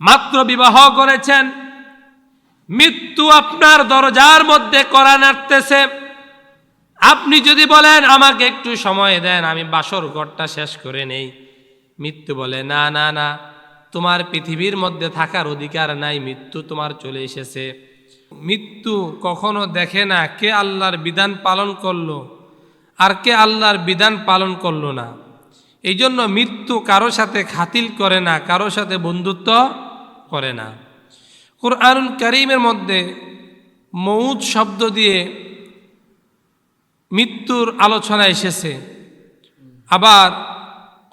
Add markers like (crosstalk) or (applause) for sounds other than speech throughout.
মাত্র বিবাহ করেছেন। মৃত্যু আপনার দরজার মধ্যে করা নাড়তেছে আপনি যদি বলেন, আমাকে একটু সময় দেন, আমি বাসর ঘরটা শেষ করে নেই। মৃত্যু বলে, না না না, তোমার পৃথিবীর মধ্যে থাকার অধিকার নাই, মৃত্যু তোমার চলে এসেছে। মৃত্যু কখনো দেখে না কে আল্লাহর বিধান পালন করল আর কে আল্লাহর বিধান পালন করল না। এই জন্য মৃত্যু কারও সাথে খাতিল করে না, কারও সাথে বন্ধুত্ব করে না। কোরআনুল করিমের মধ্যে মৌত শব্দ দিয়ে মৃত্যুর আলোচনা এসেছে। আবার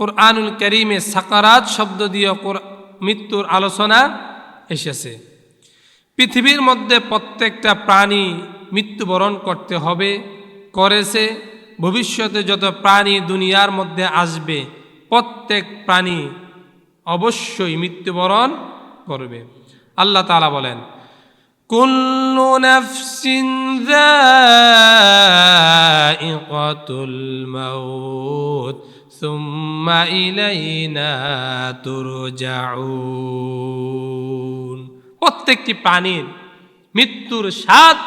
কোরআনুল করিমে সাকারাত শব্দ দিয়ে মৃত্যুর আলোচনা এসেছে। পৃথিবীর মধ্যে প্রত্যেকটা প্রাণী মৃত্যুবরণ করতে হবে, করেছে। ভবিষ্যতে যত প্রাণী দুনিয়ার মধ্যে আসবে, প্রত্যেক প্রাণী অবশ্যই মৃত্যুবরণ করবে আল্লাহ তালা বলেন كل نفس ذائقة الموت ثم إلينا ترجعون প্রত্যেকটি প্রাণীর মৃত্যুর স্বাদ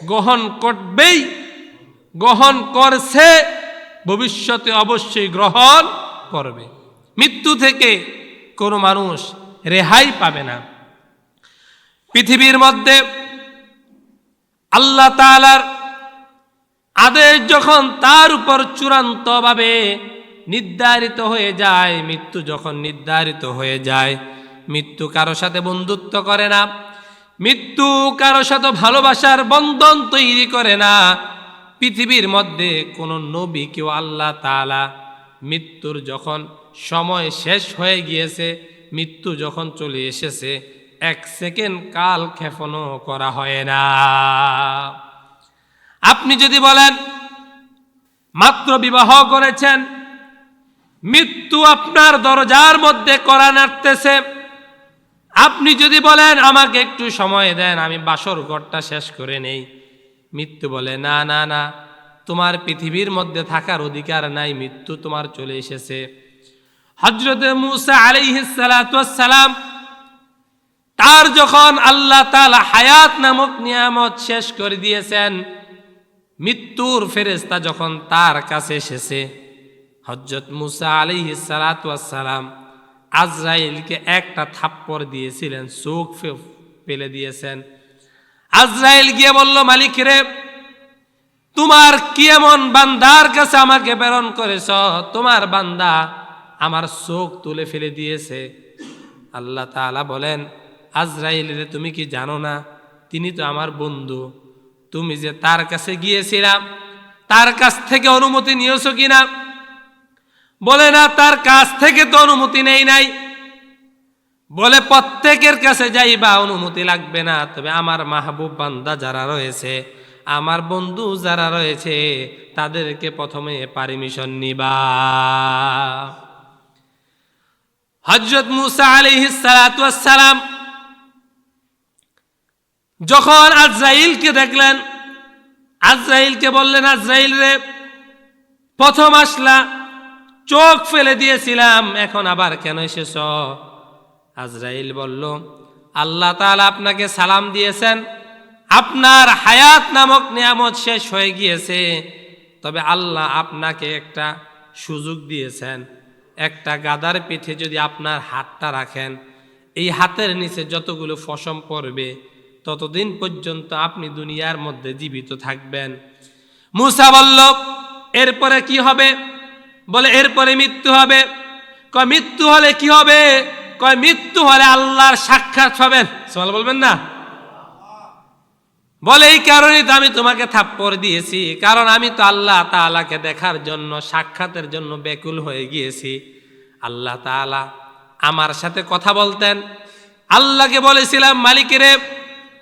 গ্রহণ করবেই গ্রহণ করছে ভবিষ্যতে অবশ্যই গ্রহণ করবে মৃত্যু থেকে কোনো মানুষ রেহাই পাবে না। পৃথিবীর মধ্যে আল্লাহ তালার আদেশ যখন তার উপর চূড়ান্তভাবে নির্ধারিত হয়ে যায়, মৃত্যু যখন নির্ধারিত হয়ে যায়, মৃত্যু কারও সাথে বন্ধুত্ব করে না, মৃত্যু কারও সাথে ভালোবাসার বন্ধন তৈরি করে না, পৃথিবীর মধ্যে কোনো নবী কেউ আল্লাহ তালা মৃত্যুর যখন সময় শেষ হয়ে গিয়েছে মৃত্যু যখন চলে এসেছে, এক সেকেন্ড কাল ক্ষেপণও করা হয় না। আপনি যদি বলেন, মাত্র বিবাহ করেছেন, মৃত্যু আপনার দরজার মধ্যে করা নাড়তেছে, আপনি যদি বলেন, আমাকে একটু সময় দেন, আমি বাসর ঘরটা শেষ করে নেই, মৃত্যু বলে, না না না, তোমার পৃথিবীর মধ্যে থাকার অধিকার নাই, মৃত্যু তোমার চলে এসেছে। হজরত মুসা আলাইহিসালাম তার যখন আল্লাহ তালা হায়াত নামক নিয়ামত শেষ করে দিয়েছেন, মৃত্যুর ফেরেস্তা যখন তার কাছে এসেছে হজরত মুসা আলিহিসালাম আজরাইলকে একটা থাপ্পড় দিয়েছিলেন, চোখ পেলে দিয়েছেন। আজরাইল গিয়ে বলল, মালিক রে, তোমার কি এমন বান্দার কাছে আমাকে প্রেরণ করেছ? তোমার বান্দা আমার চোখ তুলে ফেলে দিয়েছে। আল্লাহ তাআলা বলেন আজরাইল রে তুমি কি জানো না? তিনি তো আমার বন্ধু। তুমি যে তার কাছে গিয়েছিলাম, তার কাছ থেকে অনুমতি নিয়েছো কিনা? বলে, না, তার কাছ থেকে তো অনুমতি নেই নাই। বলে, প্রত্যেকের কাছে যাইবা, অনুমতি লাগবে না। তবে আমার মাহবুব বান্দা যারা রয়েছে, আমার বন্ধু যারা রয়েছে, তাদেরকে প্রথমে পারমিশন নিবা। হজরত মুসা আলিহিসালাম যখন আজরাইলকে দেখলেন, আজরাইলকে বললেন, আজরাইল রে, প্রথম আসলা, চোখ ফেলে দিয়েছিলাম, এখন আবার কেন এসেছ? আজরাইল বলল, আল্লাহ তাআলা আপনাকে সালাম দিয়েছেন, আপনার হায়াত নামক নিয়ামত শেষ হয়ে গিয়েছে, তবে আল্লাহ আপনাকে একটা সুযোগ দিয়েছেন। একটা গাদার পিঠে যদি আপনার হাতটা রাখেন, এই হাতের নিচে যতগুলো ফসম পড়বে, ততদিন পর্যন্ত আপনি দুনিয়ার মধ্যে জীবিত থাকবেন। মুসা বলল, এরপরে কি হবে? বলে, এরপরে মৃত্যু হবে। কয়, মৃত্যু হলে কি হবে? কয়, মৃত্যু হলে আল্লাহর সাক্ষাৎ পাবেন সবাল বলবেন না? বলে, এই কারণে তো আমি তোমাকে থাপ্পড় দিয়েছি। কারণ আমি তো আল্লাহ তাআলাকে দেখার জন্য, সাক্ষাতের জন্য ব্যাকুল হয়ে গিয়েছি। আল্লাহ তাআলা আমার সাথে কথা বলতেন। আল্লাহকে বলেছিলাম মালিকেরে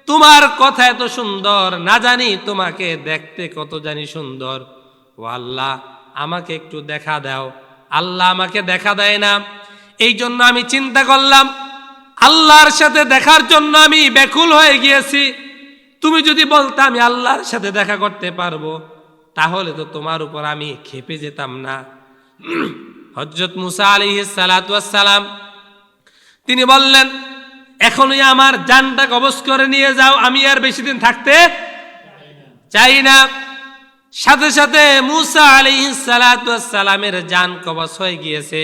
তোমার কথা এত সুন্দর। না জানি তোমাকে দেখতে কত জানি সুন্দর। ও আল্লাহ, আমাকে একটু দেখা দাও। আল্লাহ আমাকে দেখা দেয় না। এই জন্য আমি চিন্তা করলাম, আল্লাহর সাথে দেখার জন্য আমি ব্যাকুল হয়ে গিয়েছি। তুমি যদি বলতে আমি আল্লাহর সাথে দেখা করতে পারব, তাহলে তো তোমার উপর আমি খেপে যেতাম না। (clears throat) হজরত মুসা আলী সালাম তিনি বললেন, এখনই আমার জানটা কবজ করে নিয়ে যাও, আমি আর বেশি দিন থাকতে চাই না। সাথে সাথে মুসা আলী সালামের জান কবচ হয়ে গিয়েছে।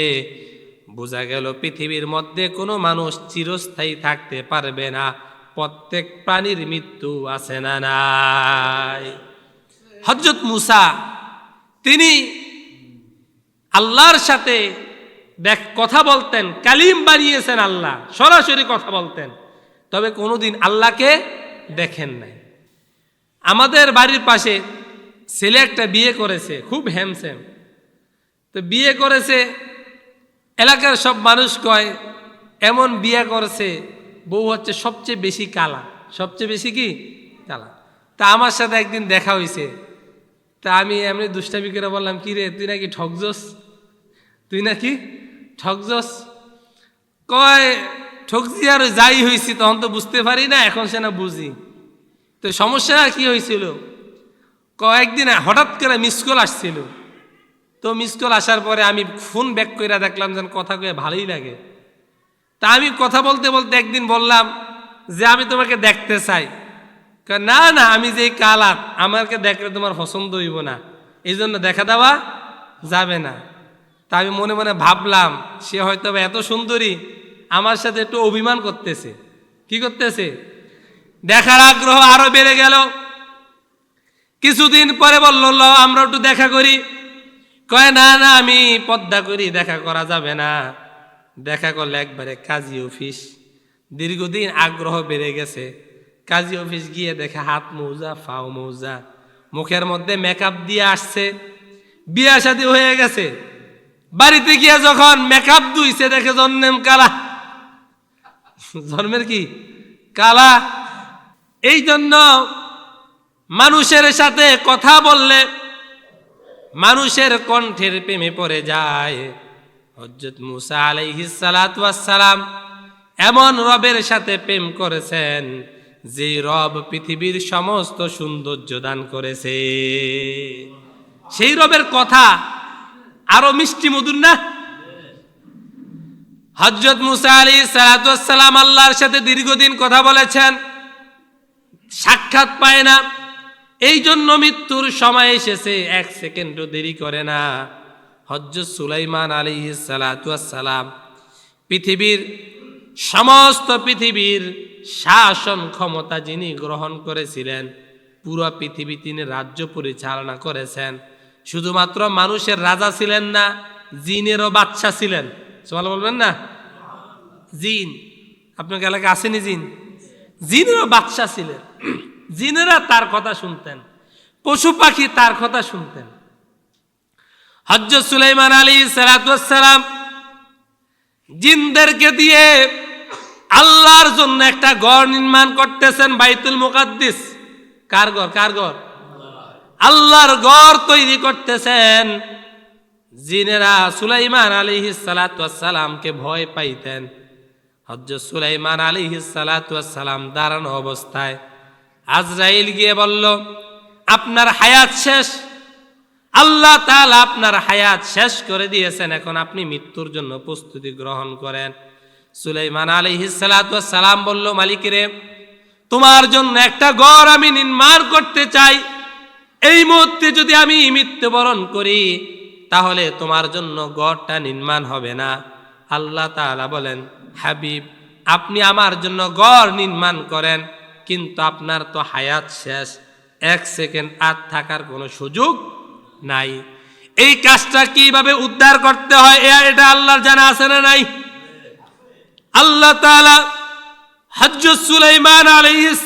বোঝা গেল পৃথিবীর মধ্যে কোনো মানুষ চিরস্থায়ী থাকতে পারবে না। প্রত্যেক প্রাণীর মৃত্যু আছে না নাই? হজরত মুসা, তিনি আল্লাহর সাথে দেখ কথা বলতেন, কালিম বানিয়েছেন আল্লাহ, সরাসরি কথা বলতেন। তবে কোনোদিন আল্লাহকে দেখেন নাই। আমাদের বাড়ির পাশে ছেলে একটা বিয়ে করেছে, খুব হ্যামস্যাম তো বিয়ে করেছে, এলাকার সব মানুষ কয়, এমন বিয়ে করেছে বউ হচ্ছে সবচেয়ে বেশি কালা। সবচেয়ে বেশি কি? কালা। তা আমার সাথে একদিন দেখা হয়েছে তা আমি এমনি দুষ্টামি করে বললাম, কি রে, তুই নাকি ঠকজোস? তুই নাকি ঠকজোস? কয় ঠকজি আর যাই হয়েছি তখন তো বুঝতে পারি না, এখন সে না বুঝি। তো সমস্যা কি হয়েছিল কয়েকদিন হঠাৎ করে মিস কল আসছিল। তো মিস কল আসার পরে আমি ফোন ব্যাক করে দেখলাম যেন কথা কয়ে ভালোই লাগে। তা আমি কথা বলতে বলতে একদিন বললাম যে আমি তোমাকে দেখতে চাই। না না আমি যে কালার আমাকে দেখলে তোমার পছন্দ হইব না। এই জন্য দেখা দেওয়া যাবে না। তা আমি মনে মনে ভাবলাম সে হয়তো এত সুন্দরী আমার সাথে একটু অভিমান করতেছে। কি করতেছে? দেখার আগ্রহ আরও বেড়ে গেল। কিছুদিন পরে বলল "ল, আমরা একটু দেখা করি। কয় না না আমি পদ্মা করি দেখা করা যাবে না। দেখা করলে একবারে কাজী অফিস। দীর্ঘদিন আগ্রহ বেড়ে গেছে। কাজী অফিস গিয়ে দেখে হাত মৌজা ফাও মৌজা, মুখের মধ্যে মেকআপ দিয়ে আসছে। বিয়া শাদী হয়ে গেছে। বাড়িতে গিয়ে যখন মেকআপ ধুইছে দেখে জন্মেম কালা। জন্মের কি? কালা। এই জন্য মানুষের সাথে কথা বললে মানুষের কণ্ঠের প্রেমে পড়ে যায়। হজরত মুসা আলাইহিস সালাম এমন রবের সাথে প্রেম করেছেন, যে রব পৃথিবীর সমস্ত সৌন্দর্য দান করেছে। সেই রবের কথা আরও মিষ্টি মধুর না? হজরত মুসা আলী সালাতাম আল্লাহর সাথে দীর্ঘদিন কথা বলেছেন, সাক্ষাৎ পায় না। এই জন্য মৃত্যুর সময় এসেছে, এক সেকেন্ডও দেরি করে না। হজরত সুলাইমান আলী সালাতাম পৃথিবীর সমস্ত পৃথিবীর শাসন ক্ষমতা যিনি গ্রহণ করেছিলেন, পুরো পৃথিবী তিনি রাজ্য পরিচালনা করেছেন। শুধুমাত্র মানুষের রাজা ছিলেন না, জিনেরও বাচ্চা ছিলেন। সবাই বলবেন না? জিন। আপনার এলাকায় আসেনি জিন? জিনেরও বাচ্চা ছিলেন। (clears throat) জিনেরা তার কথা শুনতেন। পশু পাখি তার কথা শুনতেন। হজরত সুলাইমান আলী সালাতাম জিনদেরকে দিয়ে আল্লাহর জন্য একটা গড় নির্মাণ করতেছেন বাইতুল মুকাদ্দিস। কার ঘর? কার ঘর? আল্লাহর গড় তৈরি করতেছেন জিনেরা সুলাইমান আলী সালাতামকে ভয় পাইতেন। হজরত সুলাইমান আলী সালাতাম দাঁড়ানো অবস্থায় আজরাইল গিয়ে বলল, আপনার হায়াত শেষ? আল্লাহ তাআলা আপনার হায়াত শেষ করে দিয়েছেন। এখন আপনি মৃত্যুর জন্য প্রস্তুতি গ্রহণ করেন। সুলাইমান সালাম বলল মালিকরে তোমার জন্য একটা গড় আমি নির্মাণ করতে চাই। এই মুহূর্তে যদি আমি মৃত্যুবরণ করি, তাহলে তোমার জন্য গড়টা নির্মাণ হবে না। আল্লাহ তাআলা বলেন, হাবিব, আপনি আমার জন্য গড় নির্মাণ করেন, কিন্তু আপনার তো হায়াত শেষ। এক সেকেন্ড আর থাকার কোনো সুযোগ নাই। এই কাজটা কীভাবে উদ্ধার করতে হয় এটা আল্লাহর জানা আছে না নাই? আল্লাহ তাআলা হজরত সুলাইমান আলাইহিস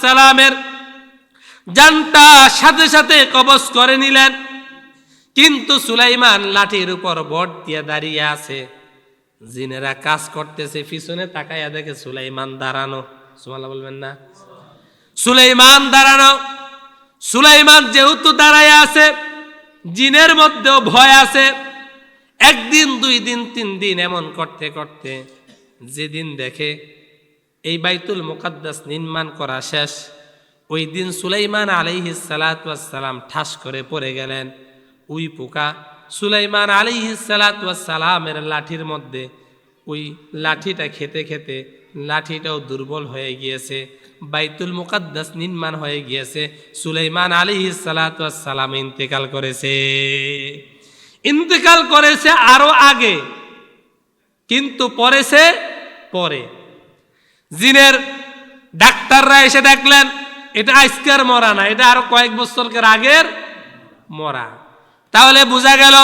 সালামের জানটা সাথে সাথে কবজ করে নিলেন। কিন্তু সুলাইমান লাঠির উপর বট দিয়ে দাঁড়িয়ে আছে। জিনেরা কাজ করতেছে, পিছনে তাকাইয়া দেখে সুলাইমান দাঁড়ানো। সুমাল্লাহ বলবেন না। সুলাইমান দাঁড়ানো। সুলাইমান যেহেতু দাঁড়ায় আছে জিনের মধ্যেও ভয় আছে। একদিন, দুই দিন, তিন দিন এমন করতে করতে যেদিন দেখে এই বাইতুল মুকাদ্দাস নির্মাণ করা শেষ, ওই দিন সুলাইমান আলাইহি সালাম ঠাস করে পড়ে গেলেন। উই পোকা, সুলাইমান আলাইহি সালামের লাঠির মধ্যে ওই লাঠিটা খেতে খেতে লাঠিটাও দুর্বল হয়ে গিয়েছে, বাইতুল মুকাদ্দাস নির্মাণ হয়ে গিয়েছে, সুলাইমান আলী সালাম ইন্তেকাল করেছে। ইন্তেকাল করেছে আরও আগে, কিন্তু পরেছে পরে। জিনের ডাক্তাররা এসে দেখলেন, এটা আজকের মরা না, এটা আরও কয়েক বছরকের আগের মরা। তাহলে বোঝা গেল,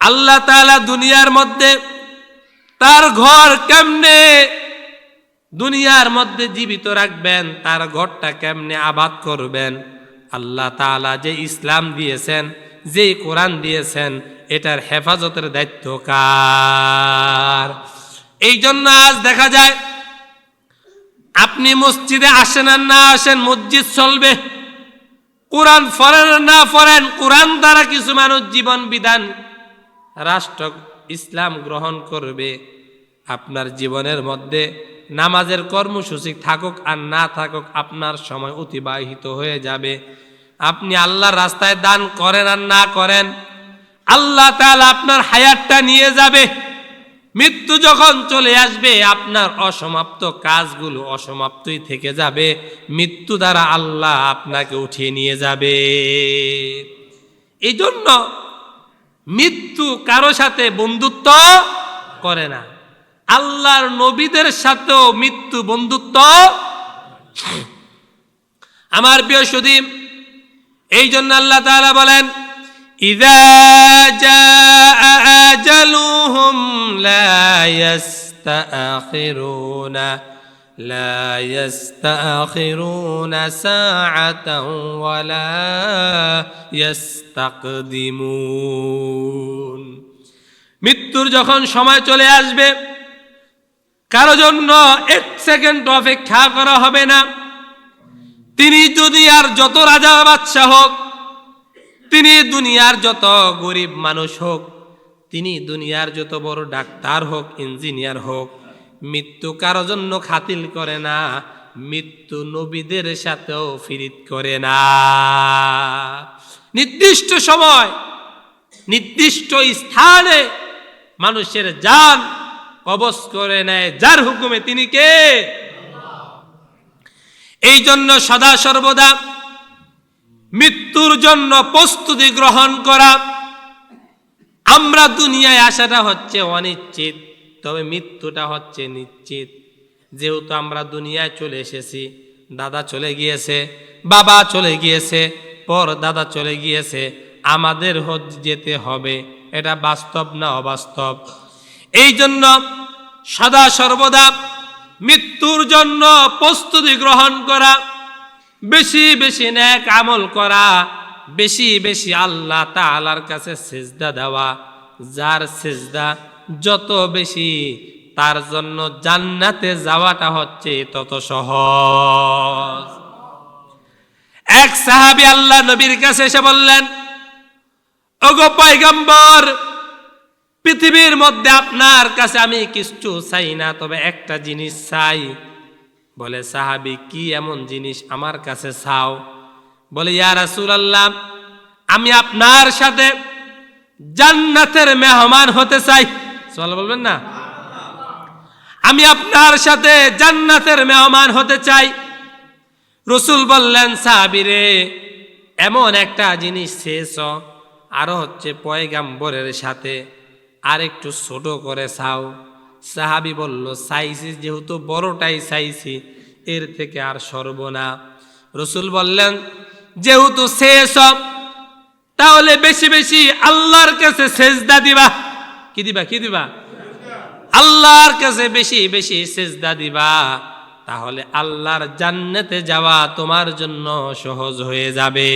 আল্লাহ তাআলা দুনিয়ার মধ্যে তার ঘর কেমনে? দুনিয়ার মধ্যে জীবিত রাখবেন, তার ঘরটা কেমনে আবাদ করবেন? আল্লাহ তাআলা যে ইসলাম দিয়েছেন, যে কোরআন দিয়েছেন, এটার হেফাজতের দায়িত্ব কার? এই জন্য আজ দেখা যায়, আপনি মসজিদে আসেন আর না আসেন, মসজিদ চলবে। কোরআন ফরেন না ফরেন কোরআন দ্বারা কিছু মানুষ জীবন বিধান, রাষ্ট্র ইসলাম গ্রহণ করবে। আপনার জীবনের মধ্যে নামাজের কর্মসূচি থাকুক আর না থাকুক আপনার সময় অতিবাহিত হয়ে যাবে। আপনি আল্লাহর রাস্তায় দান করেন আর না করেন, আল্লাহ তাআলা আপনার হায়াতটা নিয়ে যাবে। মৃত্যু যখন চলে আসবে, আপনার অসমাপ্ত কাজগুলো অসমাপ্তই থেকে যাবে। মৃত্যু দ্বারা আল্লাহ আপনাকে উঠিয়ে নিয়ে যাবে। এই জন্য মৃত্যু কারও সাথে বন্ধুত্ব করে না। আল্লাহর নবীদের সাথেও মৃত্যু বন্ধুত্ব (sniffs) আমার প্রিয় সুদীপ, এই জন্য আল্লাহ তাআলা বলেন লা ইস্তাখিরুনা لا يستأخرون ساعة ولا يستقدمون মৃত্যুর যখন সময় চলে আসবে কারো জন্য এক সেকেন্ড অপেক্ষা করা হবে না তিনি দুনিয়ার যত রাজা বাদশাহ হোক তিনি দুনিয়ার যত গরিব মানুষ হোক তিনি দুনিয়ার যত বড় ডাক্তার হোক ইঞ্জিনিয়ার হোক মৃত্যু কারও জন্য খাতিল করে না, মৃত্যু নবীদের সাথেও ফিরিত করে না। নির্দিষ্ট সময়, নির্দিষ্ট স্থানে মানুষের যান কবজ করে নেয়। যার হুকুমে তিনি কে? এই জন্য সদা সর্বদা মৃত্যুর জন্য প্রস্তুতি গ্রহণ করা। আমরা দুনিয়ায় আসাটা হচ্ছে অনিশ্চিত। তবে মৃত্যুটা হচ্ছে নিশ্চিত। যেহেতু আমরা দুনিয়ায় চলে এসেছি, দাদা চলে গিয়েছে, বাবা চলে গিয়েছে, পর দাদা চলে গিয়েছে, আমাদের হজ যেতে হবে, এটা বাস্তব না অবাস্তব? এই জন্য সদা সর্বদা মৃত্যুর জন্য প্রস্তুতি গ্রহণ করা, বেশি বেশি ন্যাক আমল করা, বেশি বেশি আল্লাহ তাআলার কাছে সেজদা দেওয়া, যার সেজদা যত বেশি তার জন্য জান্নাতে যাওয়াটা হচ্ছে তত সহজ। এক সাহাবী আল্লাহ নবীর কাছে এসে বললেন, ওগো পয়গম্বর, পৃথিবীর মধ্যে আপনার কাছে আমি কিছু চাই না, তবে একটা জিনিস চাই। বলে, সাহাবি, কি এমন জিনিস আমার কাছে চাও? বলে, ইয়া রাসূলুল্লাহ, আমি আপনার সাথে জান্নাতের মেহমান হতে চাই। চল বলবেন না? আমি আপনার সাথে জান্নাতের মেহমান হতে চাই। রসুল বললেন, সাহাবিরে, এমন একটা জিনিস শেষ আরও হচ্ছে পয়গাম্বরের সাথে আর একটু ছোট করে চাও। সাহাবি বলল সাইসি যেহেতু বড়টাই চাইছি এর থেকে আর সরব না। রসুল বললেন, যেহেতু শেষ তাহলে বেশি বেশি আল্লাহর কাছে সেজদা দিবা। কি দিবা কি দিবা? আল্লাহর কাছে বেশি বেশি সেজদা দিবা। তাহলে আল্লাহর জান্নাতে যাওয়া তোমার জন্য সহজ হয়ে যাবে।